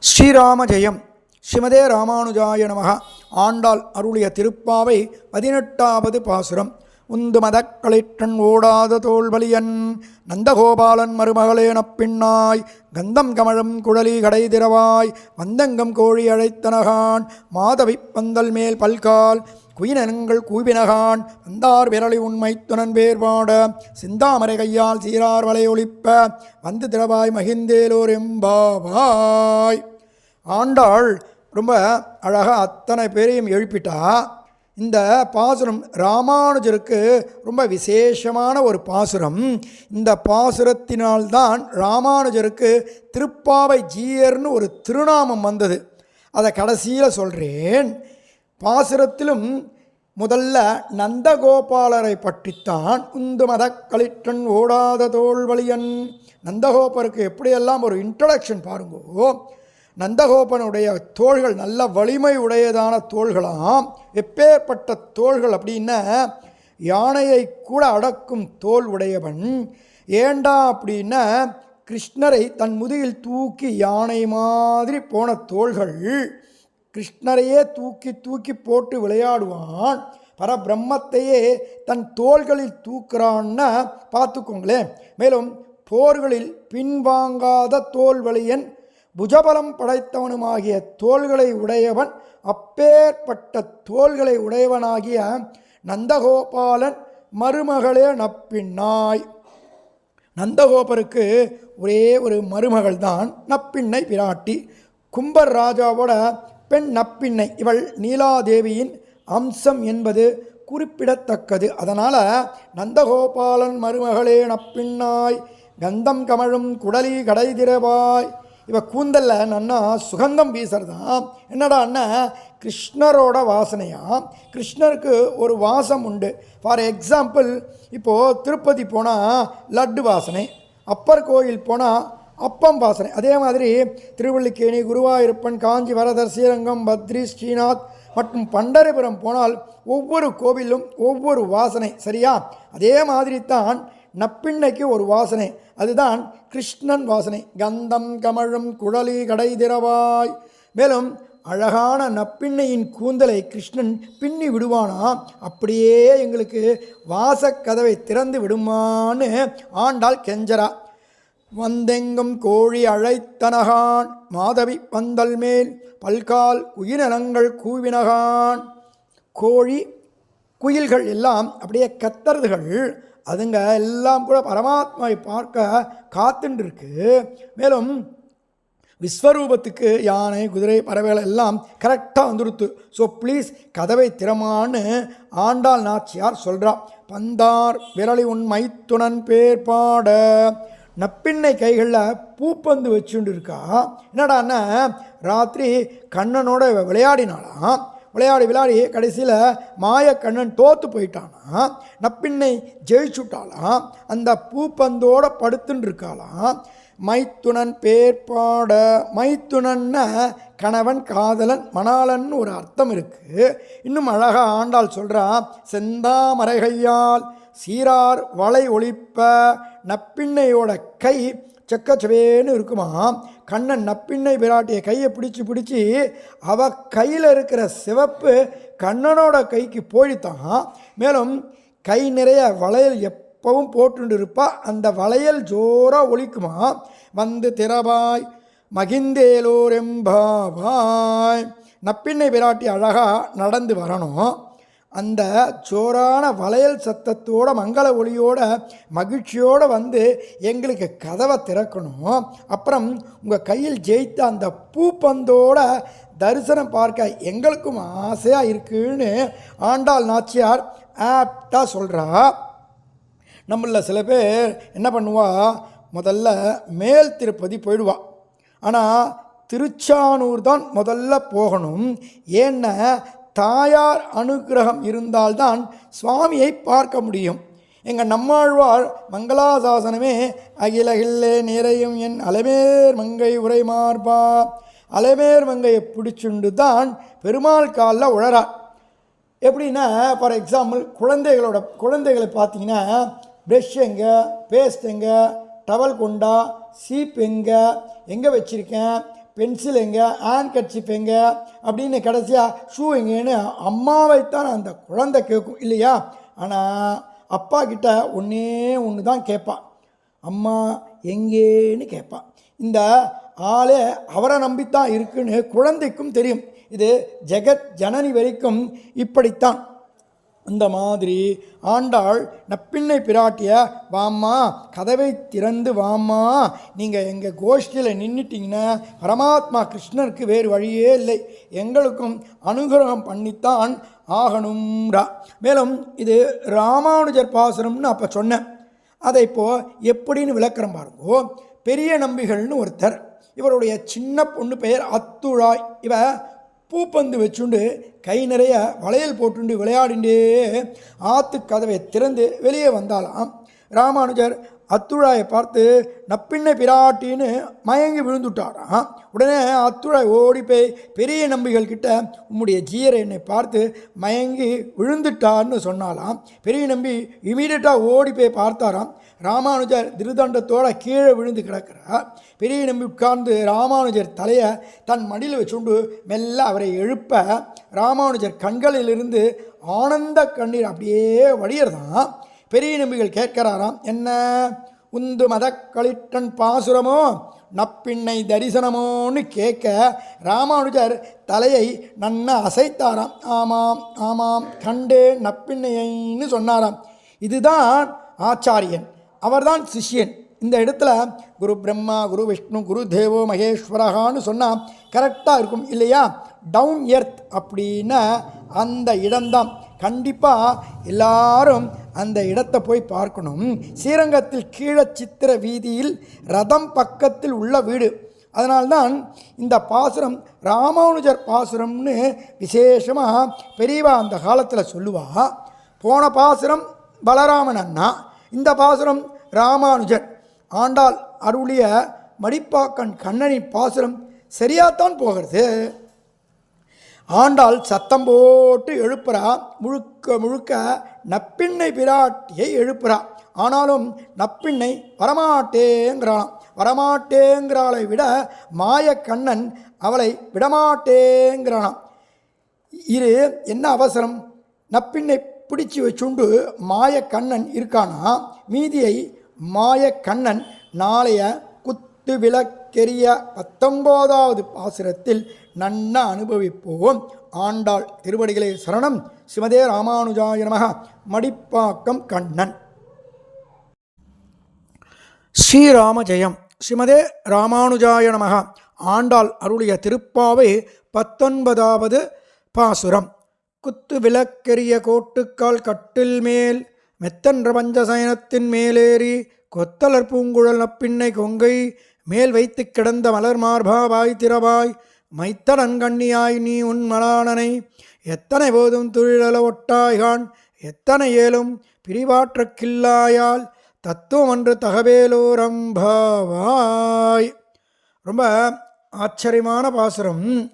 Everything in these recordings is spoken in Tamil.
ஸ்ரீராம ஜெயம் ஸ்ரீமதே ராமானுஜாய நமக. ஆண்டாள் அருளிய திருப்பாவை பதினெட்டாவது பாசுரம். உந்து மதக்களிற்றன் ஓடாத தோல்வலியன் நந்தகோபாலன் மருமகளேன பின்னாய். கந்தம் கமழும் குழலி கடை திரவாய் வந்தங்கம் கோழி அழைத்தனகான். மாதவி பந்தல் மேல் பல்கால். குயினங்கள் கூவினகான் வந்தார் விரலி உண்மை துணன் சிந்தாமரை கையால் சீரார் வலை ஒளிப்ப வந்து திரவாய் மகிந்தேலோர் எம்பாவாய் ஆண்டாள் ரொம்ப அழகாக அத்தனை பேரையும் எழுப்பிட்டா இந்த பாசுரம் ராமானுஜருக்கு ரொம்ப விசேஷமான ஒரு பாசுரம். இந்த பாசுரத்தினால்தான் ராமானுஜருக்கு திருப்பாவை ஜீயர்னு ஒரு திருநாமம் வந்தது. அதை கடைசியில் சொல்கிறேன் பாசுரத்திலும் முதல்ல நந்தகோபாலரை பற்றித்தான் உந்து மதக்களிற்றன் ஓடாத தோல்வழியன் நந்தகோபருக்கு எப்படியெல்லாம் ஒரு இன்ட்ரடக்ஷன் பாருங்கோ. நந்தகோபனுடைய தோள்கள் நல்ல வலிமை உடையதான தோள்களாம். எப்பேற்பட்ட தோள்கள் அப்படின்னா யானையை கூட அடக்கும் தோல் உடையவன். ஏண்டா அப்படின்னா கிருஷ்ணரை தன் முதுகில் தூக்கி யானை மாதிரி போன தோள்கள். கிருஷ்ணரையே தூக்கி தூக்கி போட்டு விளையாடுவான். பரபிரம்மத்தையே தன் தோள்களில் தூக்குறான்னா பார்த்துக்கோங்களேன். மேலும் போர்களில் பின்வாங்காத தோல்வழியன் புஜபலம் படைத்தவனுமாகிய தோள்களை உடையவன் அப்பேற்பட்ட தோள்களை உடையவனாகிய நந்தகோபாலன் மருமகளே நப்பின்னாய். நந்தகோபருக்கு ஒரே ஒரு மருமகள் தான் நப்பிண்ணை பிராட்டி. கும்பர் ராஜாவோட பெண் நப்பிண்ணை இவள் நீலாதேவியின் அம்சம் என்பது குறிப்பிடத்தக்கது. அதனால் நந்தகோபாலன் மருமகளே நப்பின்னாய் கந்தம் கமழும் குடலி கடை திரவாய் இவ கூந்தல்ல நன்னா சுகந்தம் வீசுறதாம் என்னடா அண்ணன் கிருஷ்ணரோட வாசனையாம் கிருஷ்ணருக்கு ஒரு வாசம் உண்டு. ஃபார் எக்ஸாம்பிள் இப்போது திருப்பதி போனால் லட்டு வாசனை அப்பர் கோயில் போனால் அப்பம் வாசனை அதே மாதிரி திருவள்ளிக்கேணி குருவாயிருப்பன் காஞ்சி வரதர் ஸ்ரீரங்கம் பத்ரி ஸ்ரீநாத் மற்றும் பண்டரிபுரம் போனால் ஒவ்வொரு கோவிலும் ஒவ்வொரு வாசனை. சரியா? அதே மாதிரி தான் நப்பிண்ணைக்கு ஒரு வாசனை. அதுதான் கிருஷ்ணன் வாசனை. கந்தம் கமழும் குழலி கடை திறவாய். மேலும் அழகான நப்பிண்ணையின் கூந்தலை கிருஷ்ணன் பின்னி விடுவானா? அப்படியே எங்களுக்கு வாசக்கதவை திறந்து விடுமான்னு ஆண்டாள் கெஞ்சரா வந்தெங்கும் கோழி அழைத்தனகான். மாதவி பந்தல் மேல் பல்கால் உயிரினங்கள் கூவினகான். கோழி குயில்கள் எல்லாம் அப்படியே கத்துறதுகள் அதுங்க எல்லாம் கூட பரமாத்மாவை பார்க்க காத்துன்ட்ருக்கு மேலும் விஸ்வரூபத்துக்கு யானை குதிரை பறவைகள் எல்லாம் கரெக்டாக வந்துடுத்து ஸோ ப்ளீஸ் கதவை திறமான்னு ஆண்டாள் நாச்சியார் சொல்கிறா பந்தார் விரலி உன் மைத்துணன் பேர் பாட. நப்பிண்ணை கைகளில் பூப்பந்து வச்சுண்டு இருக்கா என்னடான்னா ராத்திரி கண்ணனோட விளையாடினாலாம் விளையாடி விளையாடி கடைசியில் மாய கண்ணன் தோத்து போயிட்டானா? நப்பிண்ணை ஜெயிச்சுட்டாலாம் அந்த பூப்பந்தோட படுத்துன்னு இருக்காளாம் மைத்துனன் பேர்பாட மைத்துனன்னா கணவன் காதலன் மணாளன் ஒரு அர்த்தம் இருக்குது இன்னும் அழகாக ஆண்டாள் சொல்கிறான் செந்தாமரைகையால் சீரார் வளை ஒழிப்ப நப்பிண்ணையோட கை செக்கச்சவேன்னு இருக்குமா? கண்ணன் நப்பிண்ணை பிராட்டிய கையை பிடிச்சி பிடிச்சி அவ கையில் இருக்கிற சிவப்பு கண்ணனோட கைக்கு போயித்தான் மேலும் கை நிறைய வளையல் எப்பவும் போட்டுண்டு இருப்பா அந்த வளையல் ஜோராக ஒழிக்குமா வந்து திறவாய் மகிந்தேலோர் எம்பாவாய். நப்பிண்ணை பிராட்டி அழகாக நடந்து வரணும். அந்த ஜோரான வளையல் சத்தத்தோட மங்கள ஒளியோட மகிழ்ச்சியோடு வந்து எங்களுக்கு கதவை திறக்கணும். அப்புறம் உங்கள் கையில் ஜெயித்த அந்த பூப்பந்தோட தரிசனம் பார்க்க எங்களுக்கும் ஆசையாக இருக்குன்னு ஆண்டாள் நாச்சியார் ஆப்டாக சொல்கிறா நம்மளில் சில பேர் என்ன பண்ணுவா? முதல்ல மேல் திருப்பதி போயிடுவா. ஆனால் திருச்சானூர் தான் முதல்ல போகணும். ஏன்னா தாயார் அனுகிரகம் இருந்தால்தான் சுவாமியை பார்க்க முடியும். எங்கள் நம்மாழ்வார் மங்களாசாசனமே அகிலகில்லே நிறையும் என் அலமேர் மங்கை உரை மார்பா அலமேர் மங்கையை பிடிச்சுண்டு தான் பெருமாள் காலில் உழறார். எப்படின்னா ஃபார் எக்ஸாம்பிள் குழந்தைகளோட குழந்தைகளை பார்த்தீங்கன்னா ப்ரெஷ் எங்கே பேஸ்ட் எங்கே டவல் கொண்டா சீப் எங்கே எங்கே வச்சுருக்கேன்? பென்சில் எங்கே ஹேண்ட் கட்சிப் எங்கே அப்படின்னு கடைசியாக ஷூ எங்கேன்னு அம்மாவைத்தான் அந்த குழந்தை கேட்கும் இல்லையா? ஆனால் அப்பா கிட்ட ஒன்றே ஒன்று தான் கேட்பான் அம்மா எங்கேன்னு கேட்பான் இந்த ஆளே அவரை நம்பித்தான் இருக்குன்னு குழந்தைக்கும் தெரியும். இது ஜெகத் ஜனனி வரைக்கும் இப்படித்தான். இந்த மாதிரி ஆண்டாள் நப்பிள்ளை பிராட்டிய வாம்மா கதவை திறந்து வாம்மா. நீங்கள் எங்கள் கோஷ்டியில் நின்றுட்டிங்கன்னா பரமாத்மா கிருஷ்ணருக்கு வேறு வழியே இல்லை. எங்களுக்கும் அனுகிரகம் பண்ணித்தான் ஆகணும்ரா மேலும் இது ராமானுஜர் பாசுரம்னு அப்போ சொன்னேன் அதை இப்போது எப்படின்னு விளக்குறேன் பாருங்கோ. பெரிய நம்பிகள்னு ஒருத்தர். இவருடைய சின்ன பொண்ணு பெயர் அத்துழாய். இவ பூப்பந்து வச்சுண்டு கை நிறைய வளையல் போட்டுண்டு விளையாடிண்டே ஆத்து கதவை திறந்து வெளியே வந்தாலாம் ராமானுஜர் அத்துழாயை பார்த்து நப்பின்ன பிராட்டின்னு மயங்கி விழுந்துட்டாராம் உடனே அத்துழாய் ஓடி போய் பெரிய நம்பிகள் கிட்ட உம்முடைய ஜீயரை என்னை பார்த்து மயங்கி விழுந்துட்டார்னு சொன்னாலாம் பெரிய நம்பி இமீடியட்டாக ஓடி போய் பார்த்தாராம். ராமானுஜர் திருதண்டத்தோட கீழே விழுந்து கிடக்கிறார். பெரிய நம்பி உட்கார்ந்து ராமானுஜர் தலையை தன் மடியில் வச்சுண்டு மெல்ல அவரை எழுப்ப ராமானுஜர் கண்களிலிருந்து ஆனந்த கண்ணீர் அப்படியே வடியறதான் பெரிய நம்பிகள் கேட்கிறாராம் என்ன? உந்து மதக்களிட்டன் பாசுரமோ? நப்பிண்ணை தரிசனமோன்னு கேட்க ராமானுஜர் தலையை நன்ன அசைத்தாராம். ஆமாம் ஆமாம் கண்டே நப்பிண்ணையைன்னு சொன்னாராம். இதுதான் ஆச்சாரியன் அவர்தான் சிஷ்யன். இந்த இடத்துல குரு பிரம்மா குரு விஷ்ணு குரு தேவோ மகேஸ்வரகான்னு சொன்னால் கரெக்டாக இருக்கும் இல்லையா? டவுன் எர்த் அப்படின்னா அந்த இடம்தான். கண்டிப்பாக எல்லாரும் அந்த இடத்தை போய் பார்க்கணும். ஸ்ரீரங்கத்தில் கீழே சித்திர வீதியில் ரதம் பக்கத்தில் உள்ள வீடு. அதனால்தான் இந்த பாசுரம் ராமானுஜர் பாசுரம்னு விசேஷமாக பெரியவா அந்த காலத்தில் சொல்லுவா போன பாசுரம் பலராமன் அண்ணா இந்த பாசுரம் ராமானுஜர். ஆண்டாள் அருளிய மடிப்பாக்கன் கண்ணனின் பாசுரம் சரியாகத்தான் போகிறது. ஆண்டாள் சத்தம் போட்டு எழுப்புறா. முழுக்க முழுக்க நப்பிண்ணை பிராட்டியை எழுப்புறா. ஆனாலும் நப்பிண்ணை வரமாட்டேங்கிறாளாம். வரமாட்டேங்கிறாளை விட மாயக்கண்ணன் அவளை விடமாட்டேங்கிறானாம். இரு என்ன அவசரம்? நப்பிண்ணை பிடிச்சி வச்சுண்டு மாயக்கண்ணன் இருக்கானா? மீதியை மாயக்கண்ணன் நாளைய குத்து தெரிய பத்தொம்போதாவது பாசுரத்தில் நன்ன அனுபவிப்போம். ஆண்டாள் திருவடிகளே சரணம். சிவதே ராமானுஜாய நமக. மடிப்பாக்கம் கண்ணன். ஸ்ரீராம ஜெயம் ஸ்ரீமதே ராமானுஜாய நமக. ஆண்டாள் அருளிய திருப்பாவை பத்தொன்பதாவது பாசுரம். குத்து விளக்கெரிய கோட்டுக்கால் கட்டில் மேல் மெத்தன்ற பஞ்சசயனத்தின் மேலேறி கொத்தலர் பூங்குழல் நப்பின்னை கொங்கை மேல் வைத்து கிடந்த மலர் மார்பாவாய் திறவாய் மைத்தனன் கண்ணியாய் நீ உன் மலானனை எத்தனை போதும் துழிலல ஒட்டாய்கான் எத்தனை ஏலும் பிரிவாற்றக்கில்லாயால் தத்துவம் அன்று தகவேலோரம்பாவாய் ரொம்ப ஆச்சரியமான பாசுரம்.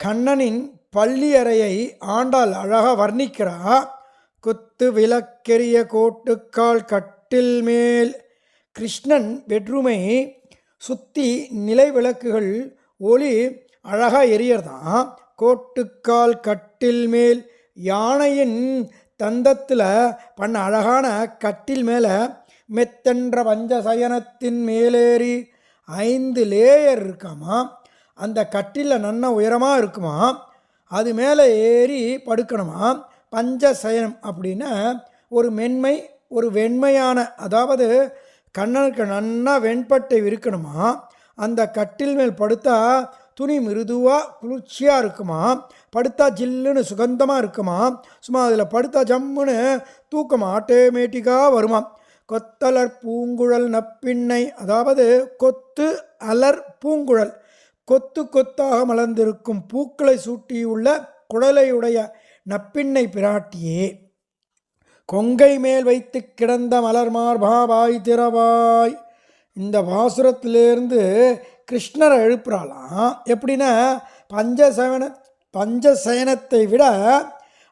கண்ணனின் பள்ளியறையை ஆண்டாள் அழகாக வர்ணிக்கிறா. குத்து விளக்கெரிய கோட்டுக்கால் கட்டில் மேல் கிருஷ்ணன் பெட்ரூமை சுற்றி நிலை விளக்குகள் ஒளி அழகாக எரியறதான் கோட்டுக்கால் கட்டில் மேல் யானையின் தந்தத்தில் பண்ண அழகான கட்டில் மேலே மெத்தென்ற பஞ்சசயனத்தின் மேலேறி ஐந்து லேயர் இருக்காமா? அந்த கட்டிலில் நன்ன உயரமாக இருக்குமா? அது மேலே ஏறி படுக்கணுமா? பஞ்சசயனம் அப்படின்னா ஒரு மென்மை ஒரு வெண்மையான அதாவது கண்ணனுக்கு நன்னா வெண்பட்டை விரிக்கணுமா? அந்த கட்டில் மேல் படுத்தா துணி மிருதுவாக குளிர்ச்சியாக இருக்குமா? படுத்தா ஜில்லுன்னு சுகந்தமாக இருக்குமா? சும்மா அதில் படுத்தா ஜம்முன்னு தூக்கம் ஆட்டோமேட்டிக்காக வருமா? கொத்தலர் பூங்குழல் நப்பிண்ணை அதாவது கொத்து அலர் பூங்குழல். கொத்து கொத்தாக மலர்ந்திருக்கும் பூக்களை சூட்டியுள்ள குழலையுடைய நப்பிண்ணை பிராட்டியே. கொங்கை மேல் வைத்து கிடந்த மலர் மார்பாபாய் திறவாய். இந்த பாசுரத்திலேருந்து கிருஷ்ணரை எழுப்புறாளாம். எப்படின்னா பஞ்சசவன பஞ்சசயனத்தை விட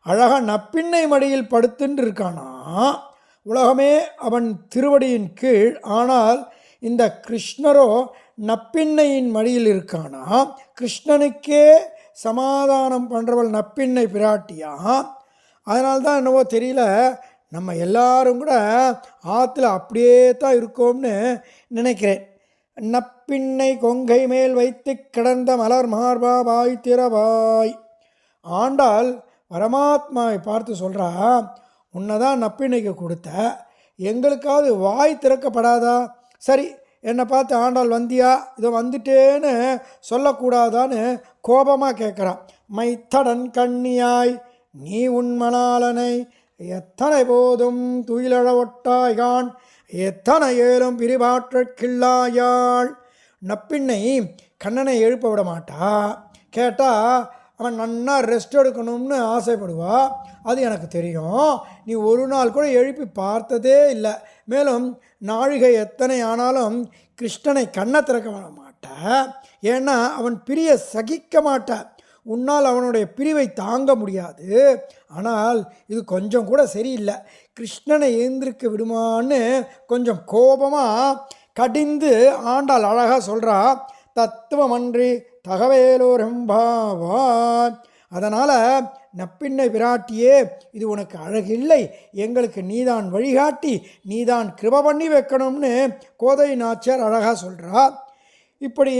அழகாக நப்பிண்ணை மடியில் படுத்துன்னு இருக்கானா உலகமே அவன் திருவடியின் கீழ். ஆனால் இந்த கிருஷ்ணரோ நப்பிண்ணையின் மடியில் இருக்கானா கிருஷ்ணனுக்கே சமாதானம் பண்ணுறவள் நப்பிண்ணை பிராட்டியா அதனால்தான் என்னவோ தெரியல நம்ம எல்லாரும் கூட ஆற்றுல அப்படியே தான் இருக்கோம்னு நினைக்கிறேன். நப்பிண்ணை கொங்கை மேல் வைத்து கிடந்த மலர் மார்பா வாய் திறவாய். ஆண்டாள் பரமாத்மாவை பார்த்து சொல்கிறா உன்னை தான் நப்பிண்ணைக்கு கொடுத்த எங்களுக்காவது வாய் திறக்கப்படாதா? சரி என்னை பார்த்து ஆண்டாள் வந்தியா? இதோ வந்துட்டேன்னு சொல்லக்கூடாதான்னு கோபமாக கேட்குறான் மைத்தடன் கண்ணியாய் நீ உன் மணாளனை எத்தனை போதும் துயிலழ ஒட்டாய்கான் எத்தனை ஏலும் பிரிவாற்றக் கிள்ளாயாள் நப்பிண்ணை கண்ணனை எழுப்ப விட மாட்டா கேட்டால் அவன் நன்னா ரெஸ்ட் எடுக்கணும்னு ஆசைப்படுவா? அது எனக்கு தெரியும். நீ ஒரு நாள் கூட எழுப்பி பார்த்ததே இல்லை. மேலும் நாழிகை எத்தனை ஆனாலும் கிருஷ்ணனை கண்ணை திறக்க விட மாட்ட ஏன்னா அவன் பிரிய சகிக்க மாட்ட. உன்னால் அவனுடைய பிரிவை தாங்க முடியாது. ஆனால் இது கொஞ்சம் கூட சரியில்லை. கிருஷ்ணனை எழுந்திருக்க விடுமான்னு கொஞ்சம் கோபமாக கடிந்து ஆண்டாள் அழகாக சொல்கிறா தத்துவமன்றி தகவேலோரெம்பாவான் அதனால் நப்பின்னை பிராட்டியே இது உனக்கு அழகில்லை. எங்களுக்கு நீதான் வழிகாட்டி நீதான் கிருப பண்ணி வைக்கணும்னு கோதை நாச்சியார் அழகாக சொல்கிறா இப்படி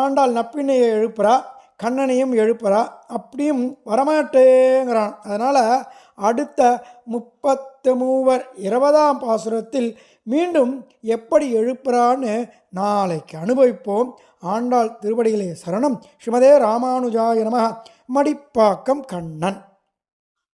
ஆண்டாள் நப்பின்னையை எழுப்புறா. கண்ணனையும் எழுப்புறா. அப்படியும் வரமாட்டேங்கிறான். அதனால் அடுத்த முப்பத்து மூவர் இருபதாம் பாசுரத்தில் மீண்டும் எப்படி எழுப்புறான்னு நாளைக்கு அனுபவிப்போம். ஆண்டாள் திருவடிகளே சரணம். ஸ்ரீமதே ராமானுஜாய நம. மடிப்பாக்கம் கண்ணன்.